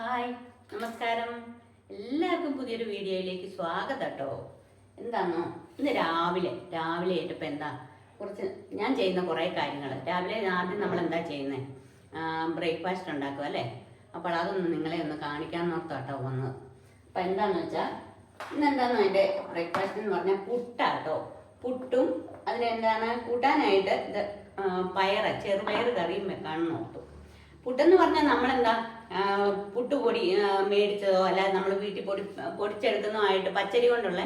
Hi നമസ്കാരം. എല്ലാവർക്കും പുതിയൊരു വീഡിയോയിലേക്ക് സ്വാഗതം കേട്ടോ. എന്താണോ ഇന്ന് രാവിലെ രാവിലെ ആയിട്ടിപ്പോൾ എന്താ കുറച്ച് ഞാൻ ചെയ്യുന്ന കുറേ കാര്യങ്ങൾ രാവിലെ ആദ്യം നമ്മൾ എന്താ ചെയ്യുന്നത് ബ്രേക്ക്ഫാസ്റ്റ് ഉണ്ടാക്കുക അല്ലേ? അപ്പോൾ അതൊന്ന് നിങ്ങളെ ഒന്ന് കാണിക്കാൻ നോർത്താട്ടോ വന്നത്. അപ്പം എന്താണെന്ന് വെച്ചാൽ ഇന്ന് എന്താണെന്ന് അതിന്റെ ബ്രേക്ക്ഫാസ്റ്റ് എന്ന് പറഞ്ഞാൽ പുട്ടാട്ടോ പുട്ടും അതിനെന്താണ് കൂട്ടാനായിട്ട് ഇത് പയറ് ചെറുപയർ കറിയും വെക്കാൻ നോർത്തു പുട്ടെന്ന് പറഞ്ഞാൽ നമ്മളെന്താ പുട്ടുപൊടി മേടിച്ചതോ അല്ല നമ്മൾ വീട്ടിൽ പൊടി പൊടിച്ചെടുക്കുന്നതോ ആയിട്ട് പച്ചരി കൊണ്ടുള്ള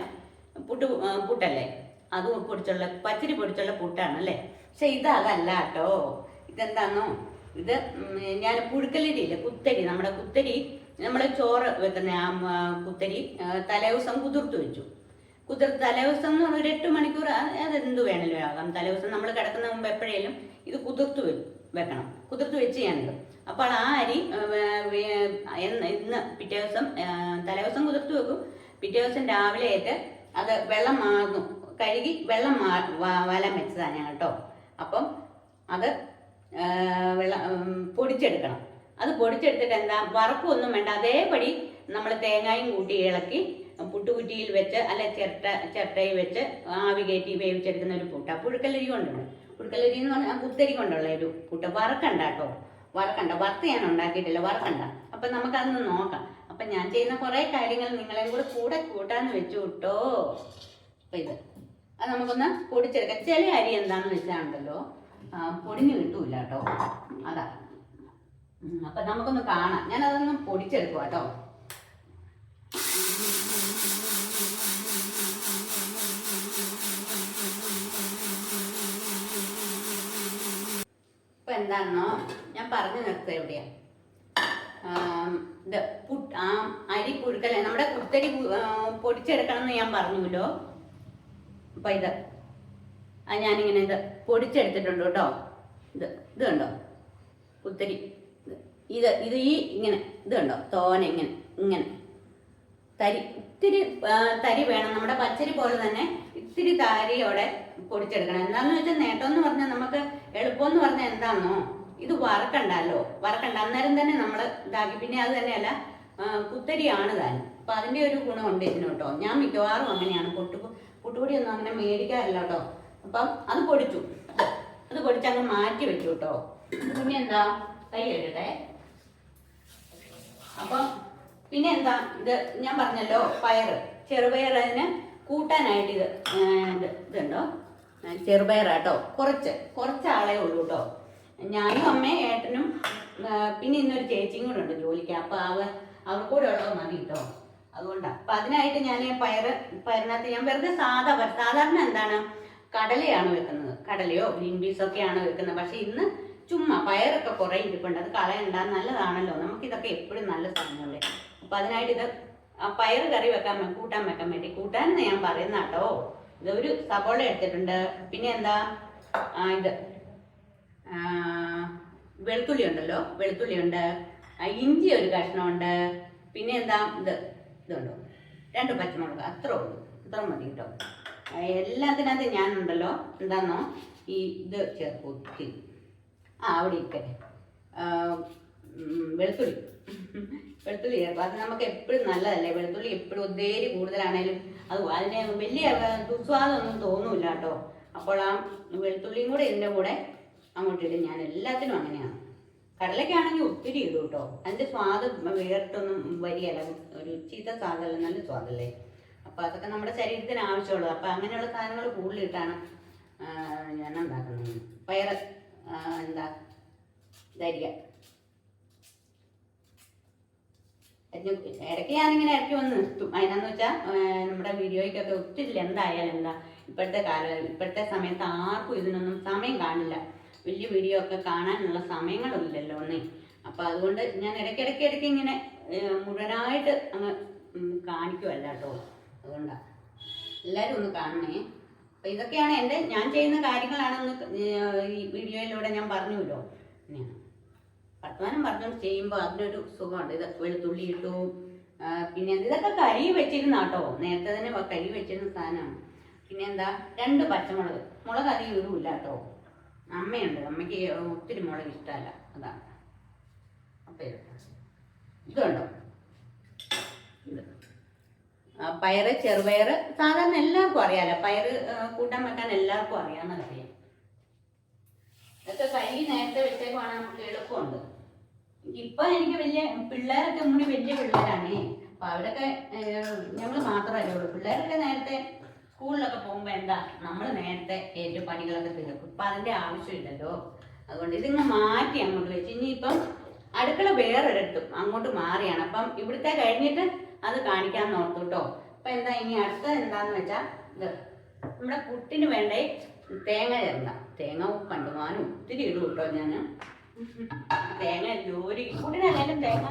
പുട്ട് പുട്ടല്ലേ? അത് പൊടിച്ചുള്ള പച്ചരി പൊടിച്ചുള്ള പുട്ടാണ് അല്ലേ? പക്ഷെ ഇത് അതല്ല കേട്ടോ. ഇതെന്താന്നോ? ഇത് ഞാൻ പുഴുക്കലരിയില്ലേ? കുത്തരി നമ്മുടെ കുത്തരി നമ്മൾ ചോറ് വെക്കുന്ന ആ കുത്തരി തലേ തലേദിവസം കുതിർത്ത് വെച്ചു. കുതിർത്ത് തലേദിവസം എന്ന് പറഞ്ഞാൽ ഒരു എട്ട് മണിക്കൂർ അത് അതെന്ത് വേണേലും ആകാം. തലേദിവസം നമ്മൾ കിടക്കുന്ന മുമ്പ് എപ്പോഴേലും ഇത് കുതിർത്ത് വെക്കണം. കുതിർത്ത് വെച്ച് ഞാനിത് അപ്പോൾ ആ അരി ഇന്ന് പിറ്റേ ദിവസം തലേദിവസം കുതിർത്ത് വെക്കും. പിറ്റേ ദിവസം രാവിലെ ആയിട്ട് അത് വെള്ളം മാറുന്നു. കഴുകി വെള്ളം മാ വലം വെച്ചതാണ് ഞാൻ കേട്ടോ. അപ്പം അത് വെള്ളം പൊടിച്ചെടുക്കണം. അത് പൊടിച്ചെടുത്തിട്ട് എന്താ വറക്കൊന്നും വേണ്ട. അതേപടി നമ്മൾ തേങ്ങയും കൂട്ടി ഇളക്കി പുട്ടുകുറ്റിയിൽ വെച്ച് അല്ലെ ചിരട്ട ചിരട്ടയിൽ വെച്ച് ആവി കയറ്റി വേവിച്ചെടുക്കുന്ന ഒരു പുട്ട. പുഴുക്കലരി കൊണ്ടുണ്ട് പുഴുക്കലരി എന്ന് പറഞ്ഞാൽ കുത്തരി കൊണ്ടുള്ള ഒരു പുട്ട്. വറക്കണ്ട കേട്ടോ. വറക്കണ്ട. വറുത്ത് ഞാൻ ഉണ്ടാക്കിയിട്ടില്ല. വറക്കണ്ട. അപ്പം നമുക്കതൊന്ന് നോക്കാം. അപ്പം ഞാൻ ചെയ്യുന്ന കുറേ കാര്യങ്ങൾ നിങ്ങളെ കൂടെ കൂടെ കൂട്ടാന്ന് വെച്ചു കിട്ടോ. അപ്പം ഇത്. അത് നമുക്കൊന്ന് പൊടിച്ചെടുക്കാം. ചില അരി എന്താണെന്ന് വെച്ചാണ്ടല്ലോ പൊടിഞ്ഞ് കിട്ടൂല കേട്ടോ. അതാ. അപ്പം നമുക്കൊന്ന് കാണാം. ഞാനതൊന്ന് പൊടിച്ചെടുക്കുക കേട്ടോ. എന്താണെന്നോ ഞാൻ പറഞ്ഞു നിർത്തുക എവിടെയാ. ഇത് പുട്ട് അരി പുഴുക്കല നമ്മുടെ കുത്തരി പൊടിച്ചെടുക്കണം എന്ന് ഞാൻ പറഞ്ഞുല്ലോ. അപ്പൊ ഇത് അത് ഞാനിങ്ങനെ ഇത് പൊടിച്ചെടുത്തിട്ടുണ്ട് കേട്ടോ. ഇത് ഇത് കണ്ടോ? കുത്തരി ഇത് ഇത് ഈ ഇങ്ങനെ ഇത് കണ്ടോ? തോന ഇങ്ങനെ ഇങ്ങനെ. തരി ഇത്തിരി തരി വേണം. നമ്മുടെ പച്ചരി പോലെ തന്നെ ഇത്തിരി താരിയോടെ പൊടിച്ചെടുക്കണം. എന്താന്ന് വെച്ചാൽ നേട്ടം എന്ന് പറഞ്ഞാൽ നമുക്ക് എളുപ്പം എന്ന് പറഞ്ഞാൽ എന്താണെന്നോ ഇത് വറക്കണ്ടല്ലോ. വറക്കണ്ട. അന്നേരം തന്നെ നമ്മൾ ഇതാക്കി. പിന്നെ അത് തന്നെയല്ല കുത്തരിയാണ് താൻ. അപ്പൊ അതിന്റെ ഒരു ഗുണമുണ്ട് ഇതിന് കേട്ടോ ഞാൻ മിക്കവാറും അങ്ങനെയാണ്. പൊട്ടു പൊട്ടുപൊടി ഒന്നും അങ്ങനെ മേടിക്കാറില്ല കേട്ടോ. അപ്പം അത് പൊടിച്ചു. അത് പൊടിച്ച് അങ്ങ് മാറ്റി വെച്ചു കേട്ടോ. പിന്നെ എന്താ? കൈ കഴുകട്ടെ അപ്പം പിന്നെ എന്താ? ഇത് ഞാൻ പറഞ്ഞല്ലോ പയർ ചെറുപയർ അതിന് കൂട്ടാനായിട്ട് ഇത് ഇതുണ്ടോ? ചെറുപയറാട്ടോ. കുറച്ച് കുറച്ച് ആളേ ഉള്ളൂ കേട്ടോ ഞാനും അമ്മയും ഏട്ടനും പിന്നെ ഇന്നൊരു ചേച്ചിയും കൂടെ ഉണ്ട് ജോലിക്ക്. അപ്പൊ അവ അവർക്കൂടെ ഉള്ളത് മതി കേട്ടോ അതുകൊണ്ടാണ് അപ്പൊ അതിനായിട്ട് ഞാൻ പയറ് പയറിനകത്ത് ഞാൻ വെറുതെ സാധാ സാധാരണ എന്താണ്? കടലയാണ് വെക്കുന്നത്. കടലയോ ഗ്രീൻ പീസൊക്കെ ആണ് വെക്കുന്നത്. പക്ഷെ ഇന്ന് ചുമ്മാ പയറൊക്കെ കുറേ ഇരിപ്പുണ്ട്. അത് കളയണ്ട. നല്ലതാണല്ലോ. നമുക്കിതൊക്കെ എപ്പോഴും നല്ല സാധനമല്ലേ? അപ്പൊ അതിനായിട്ട് ഇത് ആ പയർ കറി വെക്കാൻ കൂട്ടാൻ വെക്കാൻ വേണ്ടി. കൂട്ടാൻ എന്ന് ഞാൻ പറയുന്ന കേട്ടോ. ഇത് ഒരു സബോള എടുത്തിട്ടുണ്ട്. പിന്നെ എന്താ? ഇത്. വെളുത്തുള്ളി ഉണ്ടല്ലോ. വെളുത്തുള്ളി ഉണ്ട്. ഇഞ്ചി ഒരു കഷ്ണം ഉണ്ട്. പിന്നെ എന്താ? ഇത് ഇതുണ്ടോ? രണ്ട് പച്ചമുളക്. അത്ര ഉള്ളൂ. അത്ര മതി കേട്ടോ. എല്ലാത്തിനകത്ത് ഞാനുണ്ടല്ലോ. എന്താന്നോ? ഈ ഇത് ചേർക്കൂത്തി ആ അവിടെ ഇരിക്കട്ടെ. വെളുത്തുള്ളി. വെളുത്തുള്ളി. ചേർക്കും അത് നമുക്ക് എപ്പോഴും നല്ലതല്ലേ? വെളുത്തുള്ളി എപ്പോഴും ഒത്തിരി കൂടുതലാണേലും അത് അതിന് വലിയ ദുസ്വാദമൊന്നും തോന്നൂല കേട്ടോ. അപ്പോൾ ആ വെളുത്തുള്ളിയും കൂടെ ഇതിന്റെ കൂടെ അങ്ങോട്ട് ഇടും. ഞാൻ എല്ലാത്തിനും അങ്ങനെയാണ്. കടലയ്ക്കാണെങ്കിൽ ഒത്തിരി ഇടും കേട്ടോ. അതിന്റെ സ്വാദ് വേറിട്ടൊന്നും വരികയല്ല ഒരു ചീത്ത സ്വാദല്ല നല്ല സ്വാദല്ലേ? അപ്പോൾ അതൊക്കെ നമ്മുടെ ശരീരത്തിന് ആവശ്യമുള്ളത്. അപ്പോൾ അങ്ങനെയുള്ള സാധനങ്ങൾ കൂടുതലിട്ടാണ് ഞാൻ ഉണ്ടാക്കുന്നത്. പയർ എന്താ ധരിക. ഇടയ്ക്ക് ഞാനിങ്ങനെ ഇടയ്ക്ക് വന്ന് നിർത്തും. അതിനാന്ന് വെച്ചാൽ നമ്മുടെ വീഡിയോയ്ക്കൊക്കെ ഒത്തിരി എന്തായാലും എന്താ ഇപ്പോഴത്തെ കാല ഇപ്പോഴത്തെ സമയത്ത് ആർക്കും ഇതിനൊന്നും സമയം കാണില്ല. വലിയ വീഡിയോ ഒക്കെ കാണാനുള്ള സമയങ്ങളൊന്നുമില്ലല്ലോ ഒന്നേ. അപ്പോൾ അതുകൊണ്ട് ഞാൻ ഇടയ്ക്കിടയ്ക്ക് ഇടയ്ക്ക് ഇങ്ങനെ മുഴുവനായിട്ട് അങ്ങ് കാണിക്കുമല്ല കേട്ടോ. അതുകൊണ്ടാണ് എല്ലാവരും ഒന്ന് കാണണേ. അപ്പം ഇതൊക്കെയാണ് എന്റെ ഞാൻ ചെയ്യുന്ന കാര്യങ്ങളാണെന്ന് ഈ വീഡിയോയിലൂടെ ഞാൻ പറഞ്ഞുല്ലോ വർത്തമാനം പറഞ്ഞുകൊണ്ട് ചെയ്യുമ്പോൾ അതിനൊരു സുഖമുണ്ട്. ഇത് വെളുത്തുള്ളി ഇട്ടു പിന്നെ ഇതൊക്കെ കരി വെച്ചിരുന്ന കേട്ടോ. നേരത്തെ തന്നെ കരി വെച്ചിരുന്ന സാധനമാണ്. പിന്നെ എന്താ? രണ്ട് പച്ചമുളക്. മുളക് അധികം ഇടൂല കേട്ടോ. അമ്മയുണ്ട്. അമ്മയ്ക്ക് ഒത്തിരി മുളക് ഇഷ്ടമല്ല. അതാണ്. അപ്പം ഇത് ഇതുണ്ടോ ഇത്. പയറ് ചെറുപയറ്. സാധാരണ എല്ലാവർക്കും അറിയാലോ. പയറ് കൂട്ടാൻ വെക്കാൻ എല്ലാവർക്കും അറിയാവുന്ന കാര്യം ഇതൊക്കെ കഴുകി നേരത്തെ വെച്ചേക്കുവാണെങ്കിൽ നമുക്ക് എളുപ്പമുണ്ട്. ഇപ്പൊ എനിക്ക് വലിയ പിള്ളേരൊക്കെ മുന്നേ വലിയ പിള്ളേരാണേ അപ്പൊ അവരൊക്കെ ഞങ്ങൾ മാത്രമല്ലേ ഉള്ളൂ. പിള്ളേരൊക്കെ നേരത്തെ സ്കൂളിലൊക്കെ പോകുമ്പോൾ എന്താ നമ്മൾ നേരത്തെ ഏറ്റവും പണികളൊക്കെ തീർക്കും. ഇപ്പൊ അതിന്റെ ആവശ്യമില്ലല്ലോ. അതുകൊണ്ട് ഇതിങ്ങ് മാറ്റി അങ്ങോട്ട് വെച്ച്. ഇനിയിപ്പം അടുക്കള വേറൊരിടത്തും അങ്ങോട്ട് മാറിയാണ്. അപ്പം ഇവിടുത്തെ കഴിഞ്ഞിട്ട് അത് കാണിക്കാൻ നോർത്തു കേട്ടോ. അപ്പൊ എന്താ ഇനി അടുത്തത് എന്താന്ന് വെച്ചാ ഇത് നമ്മുടെ പുട്ടിന് വേണ്ടേ തേങ്ങ ചേർന്ന തേങ്ങ കണ്ടുമാനും ഒത്തിരി ഇടും കേട്ടോ ഞാൻ തേങ്ങ ജോലി തേങ്ങ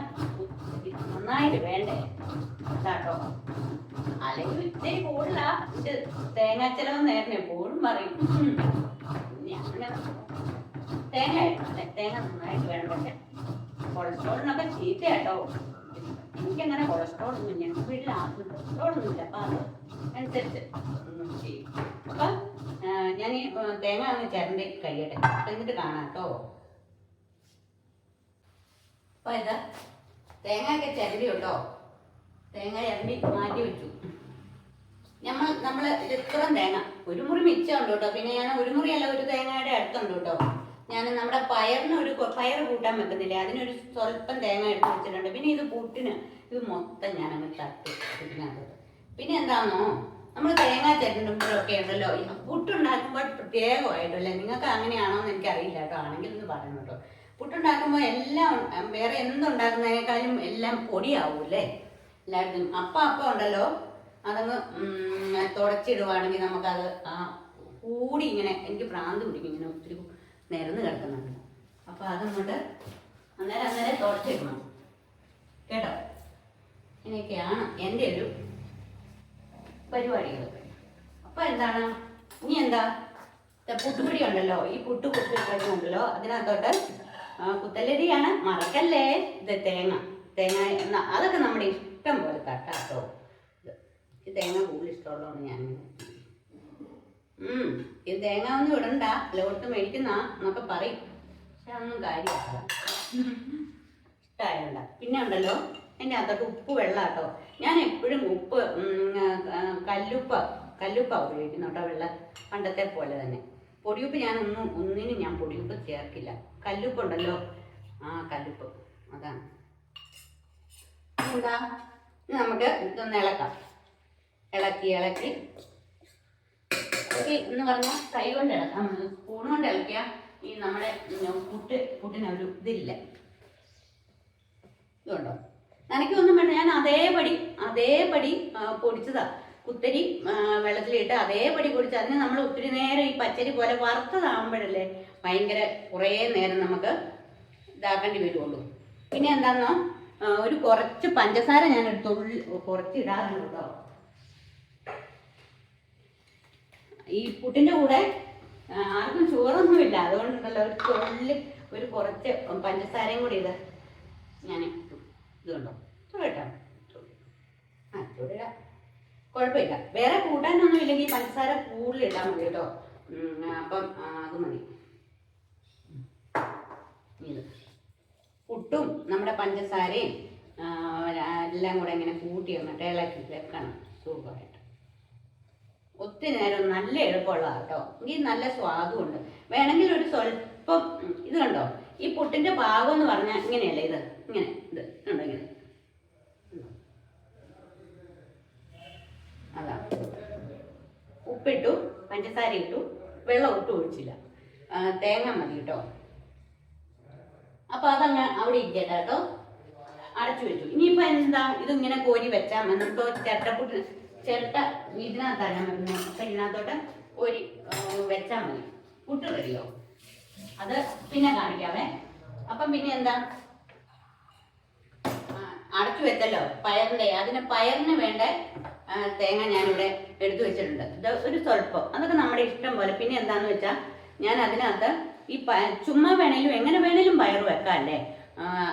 നന്നായിട്ട് വേണ്ടേ? കേട്ടോ അല്ലെങ്കിൽ ഇത്തിരി കൂടുതലാ. തേങ്ങ ചിലവ് നേരം എപ്പോഴും പറയും. തേങ്ങ. തേങ്ങ നന്നായിട്ട് വേണം പക്ഷെ കൊളസ്ട്രോളിനൊക്കെ ചീത്ത കേട്ടോ. എനിക്കങ്ങനെ കൊളസ്ട്രോൾ ഒന്നും ഞങ്ങൾക്ക് വീട്ടിൽ ആർക്കും കൊളസ്ട്രോൾ ഒന്നുമില്ല അപ്പൊ അത് അനുസരിച്ച് ഒന്നും ചെയ്യും. ഞാൻ ഈ തേങ്ങ അങ്ങ് ചിരണ്ടി കഴിയട്ടെ എന്നിട്ട് കാണാം കേട്ടോ. അപ്പൊ തേങ്ങ തേങ്ങയൊക്കെ ചിരണ്ടി കേട്ടോ. തേങ്ങ ചിരണ്ടി മാറ്റി വെച്ചു. നമ്മൾ നമ്മൾ ഇത്രയും തേങ്ങ. ഒരു മുറി മിച്ചമുണ്ട് കേട്ടോ. പിന്നെ ഞാൻ ഒരു മുറിയല്ല ഒരു തേങ്ങയുടെ അടുത്തുണ്ട് കേട്ടോ. ഞാൻ നമ്മുടെ പയറിന് ഒരു പയർ കൂട്ടാൻ വെക്കുന്നില്ലേ? അതിനൊരു സ്വല്പം തേങ്ങ എടുത്ത് വെച്ചിട്ടുണ്ട്. പിന്നെ ഇത് പുട്ടിന് ഇത് മൊത്തം ഞാൻ അങ്ങ് തട്ടി പിന്നെ എന്താണോ നമ്മൾ തേങ്ങ ചെല്ലുമ്പോഴൊക്കെ ഉണ്ടല്ലോ. പുട്ടുണ്ടാക്കുമ്പോൾ പ്രത്യേകമായിട്ടല്ലേ നിങ്ങൾക്ക് അങ്ങനെയാണോ എന്ന് എനിക്കറിയില്ല കേട്ടോ. ആണെങ്കിൽ ഒന്ന് പറയണം കേട്ടോ. പുട്ടുണ്ടാക്കുമ്പോൾ എല്ലാം വേറെ എന്തുണ്ടാക്കുന്നതിനേക്കാളും എല്ലാം പൊടിയാവൂല്ലേ? എല്ലായിടത്തും. അപ്പം അപ്പം ഉണ്ടല്ലോ അതങ്ങ് തുടച്ചിടുവാണെങ്കിൽ നമുക്കത് ആ കൂടി ഇങ്ങനെ എനിക്ക് ഭ്രാന്ത് പിടിക്കും ഇങ്ങനെ ഒത്തിരി നിരന്ന് കിടക്കുന്നുണ്ട്. അപ്പോൾ അതങ്ങോട്ട് അന്നേരം അന്നേരം തുടച്ചിടണം. കേട്ടോ? ഇങ്ങനെയൊക്കെയാണ് എന്റെ ഒരു പരിപാടികൾ. അപ്പോൾ എന്താണ്? ഇനി എന്താ? പുട്ടുപൊടി ഉണ്ടല്ലോ. ഈ പുട്ട് പുട്ടുണ്ടല്ലോ അതിനകത്തോട്ട് കുത്തലരിയാണ് മറക്കല്ലേ? ഇത് തേങ്ങ. തേങ്ങ അതൊക്കെ നമ്മുടെ ഇഷ്ടം പോലെ തട്ടാട്ടോ ഇത് തേങ്ങ കൂടുതൽ ഇഷ്ടമുള്ളതാണ് ഞാൻ. ഈ തേങ്ങ ഒന്നും ഇടണ്ട. ലോട്ട് മേടിക്കുന്ന എന്നൊക്കെ പറയും. പക്ഷെ അതൊന്നും കാര്യമില്ല ഇഷ്ടമായണ്ട പിന്നെ ഉണ്ടല്ലോ എന്റെ അകത്തോട്ട് ഉപ്പ് വെള്ളാട്ടോ ഞാൻ എപ്പോഴും ഉപ്പ് കല്ലുപ്പ കല്ലുപ്പ ഉപയോഗിക്കുന്നു കേട്ടോ വെള്ളം പണ്ടത്തെ പോലെ തന്നെ. പൊടിയുപ്പ് ഞാൻ ഒന്നും ഒന്നിനും ഞാൻ പൊടിയുപ്പ് ചേർക്കില്ല. കല്ലുപ്പ് ഉണ്ടല്ലോ ആ കല്ലുപ്പ്. അതാണ്. എന്താ നമുക്ക് ഇതൊന്ന് ഇളക്കാം. ഇളക്കി ഇളക്കി. ഇളക്കി എന്ന് പറഞ്ഞാൽ കൈ കൊണ്ട് ഇളക്കാം. സ്പൂൺ കൊണ്ട് ഇളക്കിയാൽ ഈ നമ്മുടെ പുട്ട് പുട്ടിനൊരു ഇതില്ല. ഇതുണ്ടോ? നനയ്ക്കൊന്നും വേണ്ട. ഞാൻ അതേപടി അതേപടി പൊടിച്ചതാണ് പൊടിച്ചതാ. കുത്തരി വെള്ളത്തിലിട്ട് അതേപടി പൊടിച്ച് അതിന് നമ്മൾ ഒത്തിരി നേരം ഈ പച്ചരി പോലെ വറുത്തതാകുമ്പോഴല്ലേ ഭയങ്കര കുറേ നേരം നമുക്ക് ഇതാക്കേണ്ടി വരുള്ളൂ. പിന്നെ എന്താണെന്നോ ഒരു കുറച്ച് പഞ്ചസാര ഞാൻ തുള്ളി കുറച്ച് ഇടാറുണ്ട് കേട്ടോ. ഈ പുട്ടിന്റെ കൂടെ ആർക്കും ചോറൊന്നുമില്ല. അതുകൊണ്ടുണ്ടല്ലോ ഒരു തൊഴിൽ ഒരു കുറച്ച് പഞ്ചസാരയും കൂടി ഇത് ഞാൻ ഇത് കണ്ടോ കേട്ടോ ആ ചൂടിടാം കുഴപ്പമില്ല. വേറെ കൂട്ടാനൊന്നും ഇല്ലെങ്കിൽ പഞ്ചസാര കൂടുതൽ ഇട്ടാൽ മതി കേട്ടോ. അപ്പം അത് മതി. പുട്ടും നമ്മുടെ പഞ്ചസാരയും എല്ലാം കൂടെ ഇങ്ങനെ കൂട്ടി വന്നിട്ട് ഇളക്കി വെക്കണം. സൂപ്പറായിട്ട്. ഒത്തിരി നേരം നല്ല എളുപ്പമുള്ളതാണ് കേട്ടോ. എങ്കിൽ നല്ല സ്വാദുമുണ്ട് വേണമെങ്കിൽ ഒരു സ്വല്പം ഇത് കണ്ടോ? ഈ പുട്ടിന്റെ ഭാഗം എന്ന് പറഞ്ഞാൽ ഇങ്ങനെയല്ലേ ഇത്? ഇങ്ങനെ ഇത്. കണ്ടോ ഉണ്ടോ? അതാ. ഉപ്പിട്ടു പഞ്ചസാര ഇട്ടു വെള്ളം ഒട്ടും ഒഴിച്ചില്ല. തേങ്ങ മതി കേട്ടോ. അപ്പൊ അതങ്ങ് അവിടെ ഇരിക്കട്ടെ കേട്ടോ. അടച്ചു വെച്ചു. ഇനിയിപ്പോ എന്താ? ഇതിങ്ങനെ കോരി വെച്ചാൽ മതി. നമുക്ക് ചിരട്ടപ്പുട്ട് ചിരട്ട ഇതിനകത്താണ് വെക്കുന്നത് അപ്പൊ ഇതിനകത്തോട്ട് കോരി വെച്ചാൽ മതി. പുട്ട് റെഡിയോ അത് പിന്നെ കാണിക്കാമേ. അപ്പം പിന്നെ എന്താ? അടച്ചു വെച്ചല്ലോ. പയറിന്റെ അതിന് പയറിന് വേണ്ട തേങ്ങ ഞാനിവിടെ എടുത്തു വെച്ചിട്ടുണ്ട്. ഇത് ഒരു സ്വല്പം. അതൊക്കെ നമ്മുടെ ഇഷ്ടം പോലെ. പിന്നെ എന്താന്ന് വെച്ചാൽ ഞാൻ അതിനകത്ത് ഈ പ ചുമ്മാ വേണേലും എങ്ങനെ വേണേലും പയർ വെക്കാം അല്ലേ?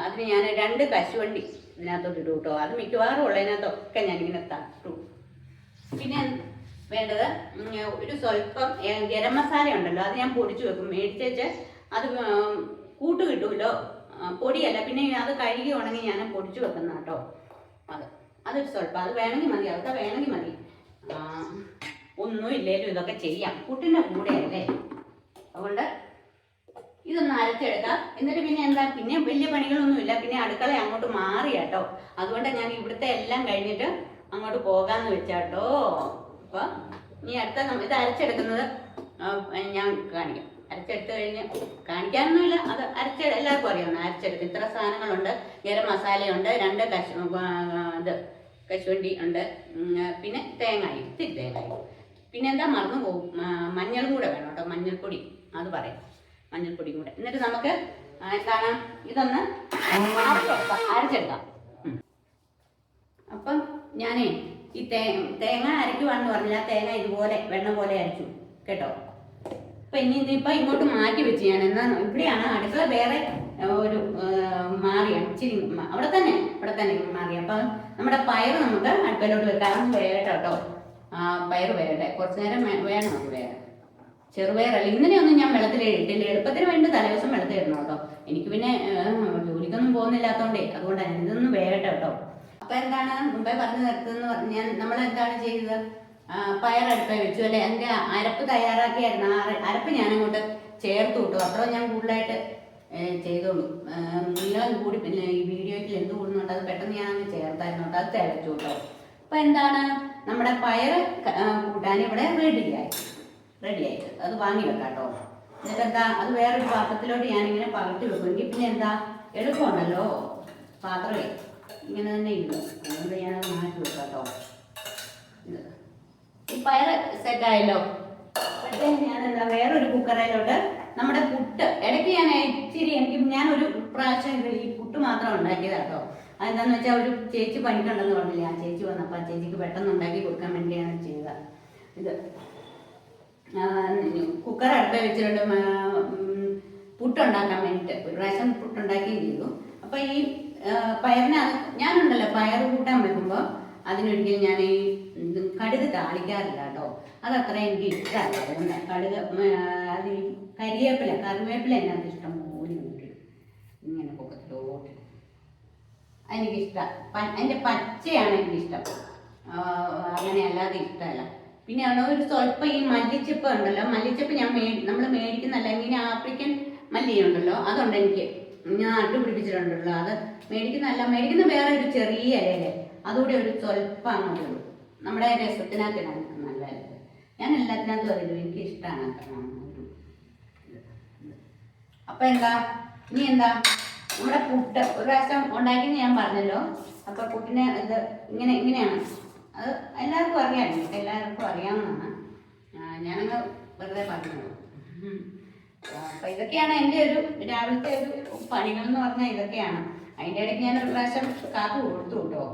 അതിന് ഞാൻ രണ്ട് കശുവണ്ടി ഇതിനകത്തോട്ട് ഇടും കേട്ടോ. അത് മിക്കവാറും ഉള്ളതിനകത്തൊക്കെ ഞാനിങ്ങനെ തട്ടു. പിന്നെ വേണ്ടത് ഒരു സ്വല്പം ഗരം മസാല ഉണ്ടല്ലോ അത് ഞാൻ പൊടിച്ചു വെക്കും. മേടിച്ചേച്ച് അത് കൂട്ട് കിട്ടുമല്ലോ പൊടിയല്ല. പിന്നെ അത് കഴുകി ഉണങ്ങി ഞാൻ പൊടിച്ചു വെക്കുന്ന കേട്ടോ. അത്. അതൊരു സ്വല്പം അത് വേണമെങ്കിൽ മതി അതൊക്കെ വേണമെങ്കിൽ മതി. ഒന്നും ഇല്ലേലും ഇതൊക്കെ ചെയ്യാം. കുട്ടിന്റെ കൂടെ അല്ലേ അതുകൊണ്ട് ഇതൊന്ന് അരച്ചെടുക്കാം. എന്നിട്ട് പിന്നെ എന്താ പിന്നെ വലിയ പണികളൊന്നുമില്ല പിന്നെ അടുക്കള അങ്ങോട്ട് മാറി കേട്ടോ. അതുകൊണ്ട് ഞാൻ ഇവിടുത്തെ എല്ലാം കഴിഞ്ഞിട്ട് അങ്ങോട്ട് പോകാന്ന് വെച്ചാട്ടോ അപ്പൊ ഇനി അടുത്ത ഇത് അരച്ചെടുക്കുന്നത് ഞാൻ കാണിക്കാം. അരച്ചെടുത്ത് കഴിഞ്ഞ് കാണിക്കാനൊന്നുമില്ല. അത് അരച്ച എല്ലാവർക്കും അറിയാവുന്ന അരച്ചെടുക്കും. ഇത്ര സാധനങ്ങളുണ്ട്. ഗരം മസാലയുണ്ട് രണ്ട് കശ് ഇത് കശുവണ്ടി ഉണ്ട്. പിന്നെ തേങ്ങായി ഇത്തിരി തേങ്ങായി. പിന്നെ എന്താ മറന്നു പോകും? മഞ്ഞളും കൂടെ വേണം കേട്ടോ. മഞ്ഞൾപ്പൊടി. അത് പറയാം. മഞ്ഞൾപ്പൊടി കൂടെ. എന്നിട്ട് നമുക്ക് എന്താണ്? ഇതൊന്ന് അരച്ചെടുക്കാം. അപ്പം ഞാനേ ഈ തേ തേങ്ങ അരയ്ക്കുവാണെന്ന് പറഞ്ഞില്ല. തേങ്ങ ഇതുപോലെ വെണ്ണ പോലെ അരച്ചു. കേട്ടോ? അപ്പം ഇനി ഇതിപ്പോൾ ഇങ്ങോട്ട് മാറ്റി വെച്ച് ഞാൻ. എന്നാ ഇവിടെയാണ് അടുക്കള വേറെ ഒരു ഇച്ചിരി അവിടെ തന്നെ ഇവിടെ തന്നെ മാറി അപ്പൊ നമ്മുടെ പയർ നമുക്ക് അടുപ്പിലോട്ട് വെക്കാം. വേഗം കേട്ടോ. ആ പയർ വേണ്ടേ കുറച്ച് നേരം വേണം അത് വേറെ ചെറുപയറല്ല ഇങ്ങനെയൊന്നും ഞാൻ വെള്ളത്തിൽ ഇട്ടില്ല. എളുപ്പത്തിന് വേണ്ടി തലേദിവസം വെള്ളത്തിൽ ഇടണം കേട്ടോ. എനിക്ക് പിന്നെ ജോലിക്കൊന്നും പോകുന്നില്ലാത്തതുകൊണ്ടേ അതുകൊണ്ടാണ് ഇതൊന്നും വേണ്ട കേട്ടോ. അപ്പൊ എന്താണ്? മുമ്പേ പറഞ്ഞു നിർത്തുന്ന. ഞാൻ നമ്മൾ എന്താണ് ചെയ്തത്? പയർ അടുപ്പ വെച്ചു അല്ലെ? എന്റെ അരപ്പ് തയ്യാറാക്കിയായിരുന്നു. അരപ്പ് ഞാനങ്ങോട്ട് ചേർത്ത് വിട്ടു. അത്ര ഞാൻ കൂടുതലായിട്ട് ചെയ്തോളൂ. നിങ്ങൾ കൂടി പിന്നെ ഈ വീഡിയോയ്ക്ക് എന്ത് കൂടുന്നുണ്ട് അത് പെട്ടെന്ന് ഞാൻ അങ്ങ് ചേർത്തായിരുന്നു കേട്ടോ. അത് തിളച്ചു കേട്ടോ. അപ്പൊ എന്താണ്? നമ്മുടെ പയർ കൂട്ടാൻ ഇവിടെ റെഡിയായി. റെഡിയായിട്ട് അത് വാങ്ങി വെക്കാം കേട്ടോ. എന്നിട്ട് എന്താ അത് വേറൊരു പാത്രത്തിലോട്ട് ഞാനിങ്ങനെ പകർത്തി വെക്കും. എങ്കിൽ പിന്നെ എന്താ? എളുപ്പമുണ്ടല്ലോ പാത്രമേ. ഇങ്ങനെ തന്നെ ഇല്ല അതുകൊണ്ട് ഞാനത് മാറ്റി വെക്കാം കേട്ടോ. ഈ പയറ് സെറ്റായല്ലോ അപ്പോഴത്തേക്ക് ഞാൻ എന്താ വേറൊരു കുക്കറിലോട്ട് നമ്മുടെ പുട്ട് ഇടയ്ക്ക് ഞാൻ ഇച്ചിരി എനിക്ക് ഞാൻ ഒരു പ്രാവശ്യം ഈ പുട്ട് മാത്രം ഉണ്ടാക്കിയതാ കേട്ടോ. അതെന്താന്ന് വെച്ചാൽ ഒരു ചേച്ചി പണിക്കുണ്ടെന്ന് പറഞ്ഞില്ലേ ആ ചേച്ചി വന്നപ്പോൾ ആ ചേച്ചിക്ക് പെട്ടെന്ന് ഉണ്ടാക്കി കൊടുക്കാൻ വേണ്ടിയാണ് ചെയ്തത്. ഇത് കുക്കർ അടുപ്പേ വെച്ചിട്ടുണ്ട് പുട്ടുണ്ടാക്കാൻ വേണ്ടിയിട്ട് ഒരു പ്രാവശ്യം പുട്ടുണ്ടാക്കുകയും ചെയ്തു. അപ്പൊ ഈ പയറിന് ഞാനുണ്ടല്ലോ പയർ കൂട്ടാൻ വെക്കുമ്പോൾ അതിനൊരിക്കലും ഞാൻ ഈ കടുക് താളിക്കാറില്ല കേട്ടോ. അതത്ര എനിക്ക് ഇഷ്ടമല്ല കടുക് കരിവേപ്പില കറിവേപ്പില അതിനകത്ത് ഇഷ്ടം പോലെ ഉണ്ട്. ഇങ്ങനെ പൊക്കത്തിലോട്ട്. എനിക്കിഷ്ടം അതിന്റെ പച്ചയാണ് എനിക്കിഷ്ടം. അങ്ങനെ അല്ലാതെ ഇഷ്ടമല്ല. പിന്നെ ഒരു സ്വല്പം ഈ മല്ലിച്ചപ്പ് ഉണ്ടല്ലോ. മല്ലിച്ചപ്പ് ഞാൻ മേ നമ്മൾ മേടിക്കുന്നല്ല ഇങ്ങനെ ആഫ്രിക്കൻ മല്ലി ഉണ്ടല്ലോ. അതുണ്ട് എനിക്ക്. ഞാൻ നട്ടുപിടിപ്പിച്ചിട്ടുണ്ടല്ലോ അത് മേടിക്കുന്നതല്ല മേടിക്കുന്ന വേറെ ഒരു ചെറിയ ഇലയിലെ. അതുകൂടി ഒരു സ്വല്പം രസത്തിനകത്ത് നമ്മുടെ രസത്തിനകത്തിനാണ് നല്ലത് ഞാൻ എല്ലാത്തിനകത്തും അതിലും എനിക്ക് ഇഷ്ടമാണ് അപ്പൊ എന്താ? ഇനി എന്താ? നമ്മുടെ പുട്ട് ഒരു പ്രാവശ്യം ഉണ്ടാക്കി ഞാൻ പറഞ്ഞല്ലോ. അപ്പൊ പുട്ടിന് ഇത് ഇങ്ങനെ ഇങ്ങനെയാണ്. അത് എല്ലാവർക്കും അറിയാം. എല്ലാവർക്കും അറിയാവുന്നതാണ്. ഞാനങ്ങ് വെറുതെ പറഞ്ഞത്. അപ്പൊ ഇതൊക്കെയാണ് എന്റെ ഒരു രാവിലത്തെ ഒരു പണികൾ എന്ന് പറഞ്ഞാൽ ഇതൊക്കെയാണ്. അതിന്റെ ഇടയ്ക്ക് ഞാൻ ഒരു പ്രാവശ്യം കാപ്പ് കൊടുത്തു കേട്ടോ.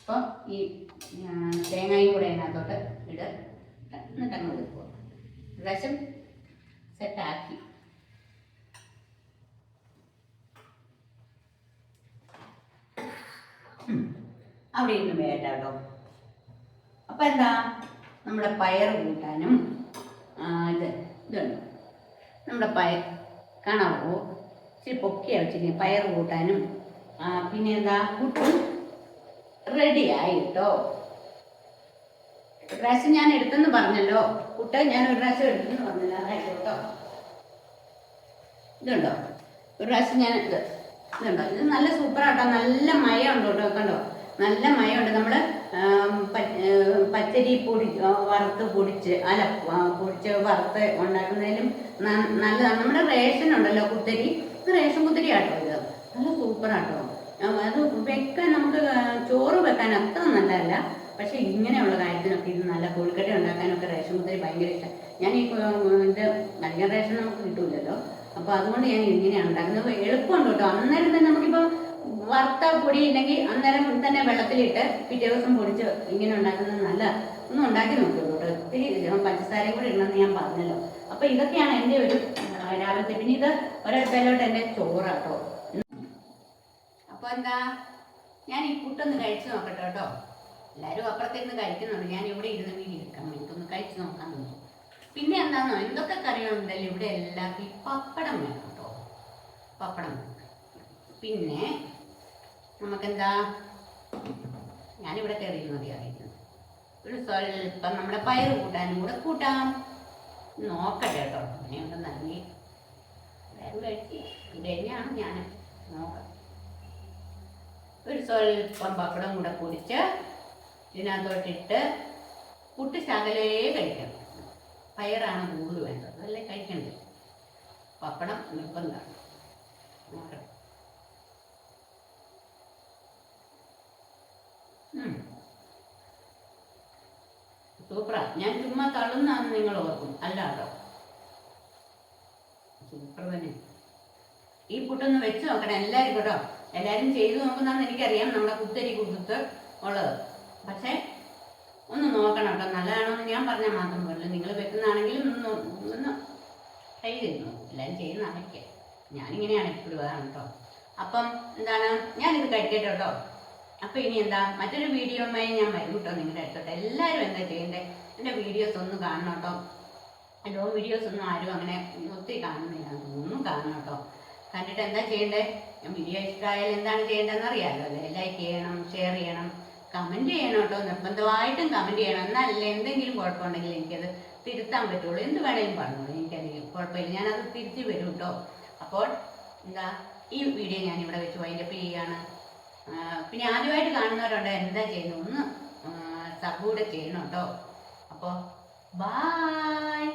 അപ്പോൾ ഈ തേങ്ങയും കൂടെ അതിനകത്തോട്ട് ഇട്. എന്നിട്ട് അങ്ങ് വെക്കുക. പ്രാവശ്യം സെറ്റാക്കി അവിടെ ഇരുന്ന് വേണ്ട കേട്ടോ. അപ്പൊ എന്താ? നമ്മുടെ പയർ കൂട്ടാനും ഇത് ഇതുണ്ട് നമ്മുടെ പയർ കാണാവോ? ഇച്ചിരി പൊക്കിയാ വെച്ചിരിക്കുന്നത് പയർ കൂട്ടാനും പിന്നെ എന്താ? കൂട്ടും റെഡിയായി കേട്ടോ. ഒരു പ്രാവശ്യം ഞാൻ എടുത്തെന്ന് പറഞ്ഞല്ലോ. കുട്ട ഞാൻ ഒരു പ്രാവശ്യം എടുത്തെന്ന് പറഞ്ഞല്ലോ. അതായത് കേട്ടോ. ഇതുണ്ടോ? ഒരു പ്രാവശ്യം ഞാൻ ഇത് ഇതുണ്ടോ? ഇത് നല്ല സൂപ്പറാട്ടോ. നല്ല മയമുണ്ട് കേട്ടോ. കണ്ടോ? നല്ല മയമുണ്ട്. നമ്മൾ പച്ചരി പൊടി വറുത്ത് പൊടിച്ച് അല്ല പൊടിച്ച് വറുത്ത് ഉണ്ടാക്കുന്നതിലും നല്ലതാണ്. നമ്മുടെ റേഷൻ ഉണ്ടല്ലോ കുത്തരി. റേഷൻ കുത്തരി ആട്ടോ ഇത്. നല്ല സൂപ്പറാട്ടോ. അത് വെക്കാൻ നമുക്ക് ചോറ് വെക്കാൻ അത്ര നല്ലതല്ല. പക്ഷെ ഇങ്ങനെയുള്ള കാര്യത്തിനൊക്കെ ഇത് നല്ല കൊഴുക്കട്ട ഉണ്ടാക്കാനൊക്കെ റേഷൻ മുതൽ ഭയങ്കര ഇഷ്ടം. ഞാൻ ഈ ഇതിന്റെ ഇത് നല്ല റേഷൻ നമുക്ക് കിട്ടൂലല്ലോ. അപ്പൊ അതുകൊണ്ട് ഞാൻ ഇങ്ങനെയാണ് ഉണ്ടാക്കുന്നത്. എളുപ്പമുണ്ട് കേട്ടോ. അന്നേരം തന്നെ നമുക്കിപ്പോൾ വറുത്ത പൊടി ഇല്ലെങ്കിൽ അന്നേരം തന്നെ വെള്ളത്തിലിട്ട് പിറ്റേ ദിവസം പൊടിച്ച് ഇങ്ങനെ ഉണ്ടാക്കുന്നത് നല്ല ഒന്ന് ഉണ്ടാക്കി നോക്കുള്ളൂ കേട്ടോ. ഒത്തിരി പഞ്ചസാരയും കൂടി ഇടണമെന്ന് ഞാൻ പറഞ്ഞല്ലോ. അപ്പൊ ഇതൊക്കെയാണ് എന്റെ ഒരു രാവിലത്തെ പിന്നെ ഇത് ഒരടുപ്പയിലോട്ട് എന്റെ ചോറാട്ടോ അപ്പൊ എന്താ? ഞാൻ ഈ പുട്ടൊന്ന് കഴിച്ചു നോക്കട്ടെ കേട്ടോ. എല്ലാവരും അപ്പുറത്തിരുന്ന് കഴിക്കുന്നുണ്ട്. ഞാൻ ഇവിടെ ഇരുന്ന് വീട് എടുക്കാം എനിക്കൊന്ന് കഴിച്ചു നോക്കാൻ തോന്നുന്നു. പിന്നെ എന്താണോ എന്തൊക്കെ കറികളുണ്ടല്ലോ ഇവിടെ എല്ലാവർക്കും പപ്പടം വേണം കേട്ടോ. പപ്പടം. പിന്നെ നമുക്കെന്താ? ഞാനിവിടെ കയറി മതി അറിയിക്കുന്നത് ഒരു സ്വല്പം നമ്മുടെ പയർ കൂട്ടാനും കൂടെ കൂട്ടാം. നോക്കട്ടെ കേട്ടോ. അങ്ങനെയുണ്ട് നൽകി എല്ലാവരും ഇത് തന്നെയാണ് ഞാൻ നോക്കാം. ഒരു സ്വല്പം പപ്പടം കൂടെ പൊടിച്ച് ഇതിനകത്തോട്ടിട്ട് പുട്ട് ശകലേ കഴിക്കണം പയറാണ് കൂടുതൽ വേണ്ടത്. അല്ലേ? കഴിക്കണ്ടേ? പപ്പടം നിർബന്ധമാണ്. സൂപ്പറാ. ഞാൻ ചുമ്മാ തള്ളുന്നാന്ന് നിങ്ങൾ ഓർക്കും. അല്ലാതോ സൂപ്പർ തന്നെ. ഈ പുട്ടൊന്ന് വെച്ച് നോക്കണം. എല്ലാവരും കേട്ടോ. എല്ലാവരും ചെയ്തു നോക്കുന്നതെന്ന് എനിക്കറിയാം. നമ്മുടെ കുത്തരി കുടുത്ത് ഉള്ളത്. പക്ഷേ ഒന്ന് നോക്കണം കേട്ടോ. നല്ലതാണോ എന്ന് ഞാൻ പറഞ്ഞാൽ മാത്രം പോരല്ലോ. നിങ്ങൾ വെക്കുന്നതാണെങ്കിലും ഒന്ന് ഒന്ന് ട്രൈ ചെയ്ത് നോക്കും. എല്ലാവരും അറിയിക്കുക ഞാനിങ്ങനെയാണ് എപ്പോഴും അതാണ് കേട്ടോ അപ്പം എന്താണ്? ഞാനിത് കഴിക്കട്ടെ കേട്ടോ അപ്പോൾ ഇനി എന്താ? മറ്റൊരു വീഡിയോയുമായി ഞാൻ വരും കേട്ടോ നിങ്ങളുടെ അടുത്തോട്ട്. എല്ലാവരും എന്താ ചെയ്യണ്ടേ? എന്റെ വീഡിയോസ് ഒന്ന് കാണണം കേട്ടോ ലോ വീഡിയോസ് ഒന്നും ആരും അങ്ങനെ ഒത്തിരി കാണുന്നില്ല. ഒന്നും കാണണം കേട്ടോ കണ്ടിട്ട് എന്താ ചെയ്യണ്ടേ? വീഡിയോ ഇഷ്ടമായാൽ എന്താണ് ചെയ്യേണ്ടതെന്ന് അറിയാമല്ലോ അല്ലേ? ലൈക്ക് ചെയ്യണം ഷെയർ ചെയ്യണം. കമന്റ് ചെയ്യണം കേട്ടോ നിർബന്ധമായിട്ടും കമന്റ് ചെയ്യണം. എന്നാലല്ലേ എന്തെങ്കിലും കുഴപ്പമുണ്ടെങ്കിൽ എനിക്കത് തിരുത്താൻ പറ്റുള്ളൂ. എന്ത് വേണമെങ്കിലും പറഞ്ഞോളൂ. എനിക്കധികം കുഴപ്പമില്ല. ഞാനത് തിരിച്ച് വരും കേട്ടോ അപ്പോൾ എന്താ ഈ വീഡിയോ ഞാൻ ഇവിടെ വെച്ച് വൈൻഡപ്പ് ചെയ്യാണ് ആ, പിന്നെ ആദ്യമായിട്ട് കാണുന്നവരുണ്ട്? എന്താ ചെയ്യുന്നത് ഒന്ന് സബ് കൂടെ ചെയ്യണം കേട്ടോ അപ്പോൾ ബായ്